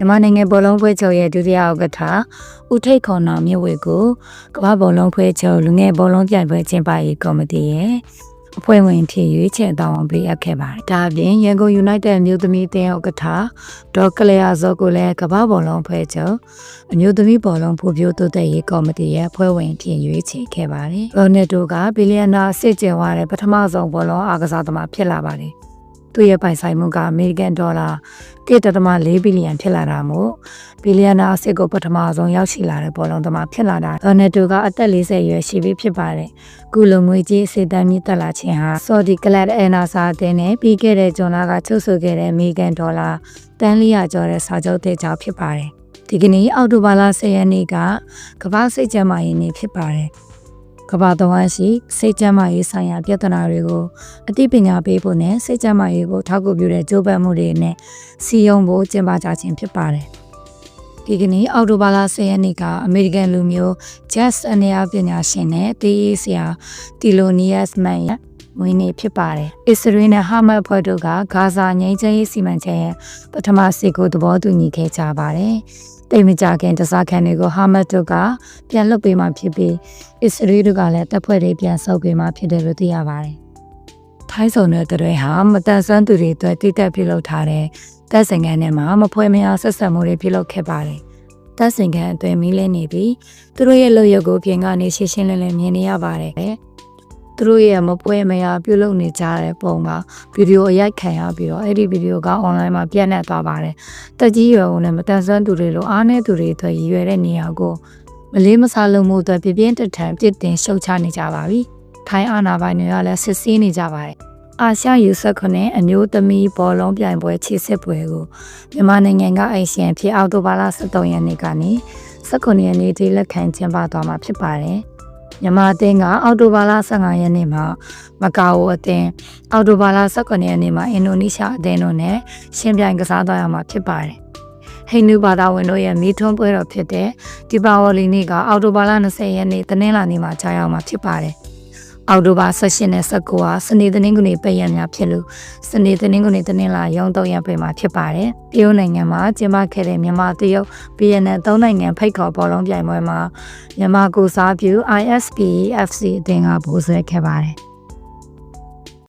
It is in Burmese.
မြန်မာနိုင်ငံဘောလုံးဖွဲ့ချုပ်ရဲ့ဒုတိယဥက္ကဋ္ဌဦးထိတ်ခွန်တော်မြင့်ဝေကိုကမ္ဘာဘောလုံးဖွဲ့ချုပ်လူငယ်ဘောလုံးပြိုင်ပွဲကျင်းပရေးကော်မတီရဲ့အဖွဲ့ဝင်ဖြစ်ရွေးချယ်တောင်းပေးအပ်ခဲ့ပါတယ်။ဒါအပြင်ရန်ကုန် United မြို့သမီးအသင်းဥက္ကဋ္ဌဒေါ်ကလျာဇောကိုလည်းကမ္ဘာဘောလုံးဖွဲ့ချုပ်အမျိုးသမီးဘောလုံးဖွံ့ဖြိုးတိုးတက်ရေးကော်မတီရဲ့အဖွဲ့ဝင်ဖြစ်ရွေးချယ်ခဲ့ပါတယ်။ရိုနယ်ဒိုကဘီလီယံနာစစ်ကျင်သွားတဲ့ပထမဆုံးဘောလုံးအားကစားသမားဖြစ်လာပါတယ်။ သူ့ရဲ့ပိုင်ဆိုင်မှုကအမေရိကန်ဒေါ်လာ1.4ဘီလီယံဖြစ်လာတာမို့ဘီလီယံနာအစစ်ကိုပထမဆုံးရောက်ရှိလာတဲ့ဘောလုံးသမားဖြစ်လာတာ။ရိုနယ်ဒိုကအသက်40ရွယ်ရှိပြီဖြစ်ပါတယ်။ကုလုံငွေကြီးအစစ်တမ်းမြင့်တက်လာခြင်းဟာဆော်ဒီကလပ်အန်နာစာအသင်းနဲ့ပြီးခဲ့တဲ့ဇွန်လကချုပ်ဆိုခဲ့တဲ့အမေရိကန်ဒေါ်လာတန်400ကျော်တဲ့စာချုပ်တဲ့ကြောင့်ဖြစ်ပါတယ်။ဒီကနေ့အောက်တိုဘာလ10ရက်နေ့ကကမ္ဘာစိတ်ကြမ်းမာရေးနေ့ဖြစ်ပါတယ်။ ကမ္ဘာတဝန်းရှိစိတ်ကြမ်းမာရေးဆိုင်ရာပြဿနာတွေကိုအသိပညာပေးဖို့နဲ့စိတ်ကြမ်းမာရေးကိုထောက်ကူပြုတဲ့ကြိုးပမ်းမှုတွေနဲ့စီယုံဖို့ကျင်းပကြခြင်းဖြစ်ပါတယ်။ဒီကနေ့အောက်တိုဘာလ10ရက်နေ့ကအမေရိကန်လူမျိုး Jazz အနေအပညာရှင်နဲ့တေးရေးဆရာတီလိုနီယက် မန်ရဲ့ဝင်းနေဖြစ်ပါတယ်။အစ္စရေးနဲ့ဟာမတ်ဖွဲ့တို့ကဂါဇာငြိမ်းချမ်းရေးစီမံချက်ရဲ့ပထမစစ်ကိုသဘောတူညီခဲ့ကြပါတယ်။တိတ်မကြခင်တစားခံတွေကိုဟာမတ်တို့ကပြန်လွတ်ပေးမှဖြစ်ပြီးအစ္စရေးတို့ကလည်းတပ်ဖွဲ့တွေပြန်ဆုတ်ပေးမှဖြစ်တယ်လို့သိရပါတယ်။ထိုင်းဆောင်တဲ့တွေဟာမတန်ဆွမ်းသူတွေအတွက်တိတက်ပြုလုပ်ထားတဲ့တပ်စင်ကန်ထဲမှာမဖွဲမရဆက်ဆက်မှုတွေပြုလုပ်ခဲ့ပါတယ်။တပ်စင်ကန်အတွင်းမီးလင်းနေပြီးသူတို့ရဲ့လုပ်ရက်ကိုပြင်ကနေရှင်းရှင်းလင်းလင်းမြင်နေရပါတယ်။ သူတို့ရဲ့မပွဲမရပြုလုပ်နေကြတဲ့ပုံကဗီဒီယိုအရိုက်ခံရပြီးတော့အဲ့ဒီဗီဒီယိုကအွန်လိုင်းမှာပြန့်နှံ့သွားပါတယ်။တက်ကြီးရွယ်ဝင်နဲ့မတန်ဆွမ်းသူတွေလိုအားနည်းသူတွေအတွက်ရည်ရွယ်တဲ့နေရာကိုမလေးမစားလုံးမှုအတွက်ပြပြင်းတထန်ပြစ်တင်ရှုတ်ချနေကြပါပြီ။ထိုင်းအာဏာပိုင်တွေကလည်းစစ်ဆေးနေကြပါတယ်။အာရှယူဆက်ခွနဲ့အမျိုးသမီးဘောလုံးပြိုင်ပွဲခြေစစ်ပွဲကိုမြန်မာနိုင်ငံကအိရှင်ဖြစ်အောက်တိုဘာလ23ရက်နေ့ကနေ19ရက်နေ့ထိလက်ခံကျင်းပသွားမှာဖြစ်ပါတယ်။ မြန်မာအသင်းကအော်တိုဘာလ15ရက်နေ့မှာမကာအိုအသင်းအော်တိုဘာလ19ရက်နေ့မှာအင်ဒိုနီးရှားအသင်းတို့နဲ့ရှင်ပြိုင်ကစားသွားရမှာဖြစ်ပါတယ်။ဟိန္ဒူဘာသာဝင်တို့ရဲ့မိထွန်းပွဲတော်ဖြစ်တဲ့ဒီပါဝလီနေ့ကအော်တိုဘာလ20ရက်နေ့တနင်္လာနေ့မှာကြာရောက်မှာဖြစ်ပါတယ်။ အောက်တိုဘာ16နဲ့19ဟာစနေသတင်းကုနေပိတ်ရများဖြစ်လို့စနေသတင်းကုနေတနင်္လာရုံးတော့ရပိတ်မှာဖြစ်ပါတယ်။တရုတ်နိုင်ငံမှာကျင်းပခဲ့တဲ့မြန်မာတရုတ် BNN သုံးနိုင်ငံဖိတ်ခေါ်ဘောလုံးပြိုင်ပွဲမှာမြန်မာကိုစားပြု ISP FC အသင်းကဗိုလ်ဆွဲခဲ့ပါတယ်။